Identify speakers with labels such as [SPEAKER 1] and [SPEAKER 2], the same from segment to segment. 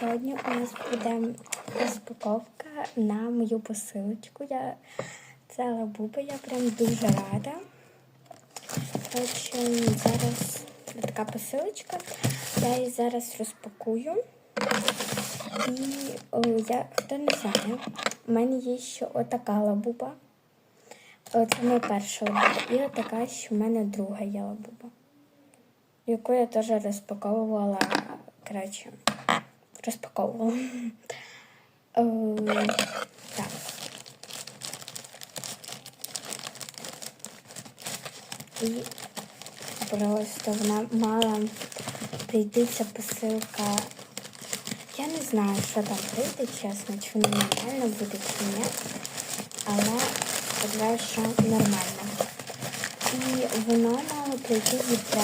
[SPEAKER 1] Сьогодні у нас буде розпаковка на мою посилочку. Я це лабуба, я прям дуже рада. Коротше, зараз така посилочка. Я її зараз розпакую. І о, я хто не знає, у мене є ще отака лабуба. Це моя перша лабуба. І отака, що в мене друга є лабуба. Яку я теж розпаковувала. Коротше, розпаковувала. Е, Так. І просто вона мала прийти ця посилка. Я не знаю, що там прийде, чесно, чи нормально буде, чи ні. Але сподіваюся, що нормально. І воно мало прийти від 3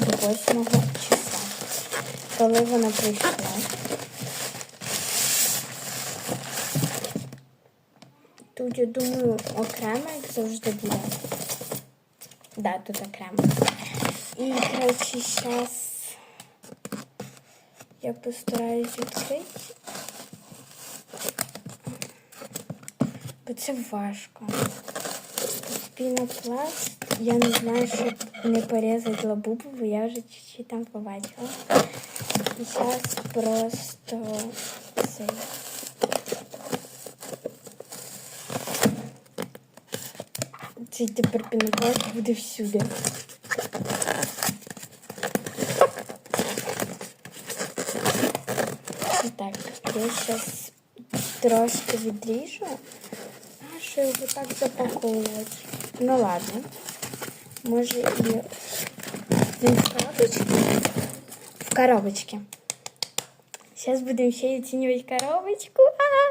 [SPEAKER 1] до 8 числа. Коли воно прийшло. Тут, я думаю, окремо, як завжди буде. Да, тут окремо. І, коротше, зараз я постараюсь відкрити. Бо це важко. Пінопласт. Я не знаю, щоб не порізати лабубу, бо я вже чуть-чуть там побачила. І зараз просто цей. Цей тепер пінопласт буде всюди. І так, я зараз трошки відріжу. А що його так запаковувати? Ну ладно. Може і він в коробочці? В коробочке. Сейчас будем ще оцінювати коробочку. А!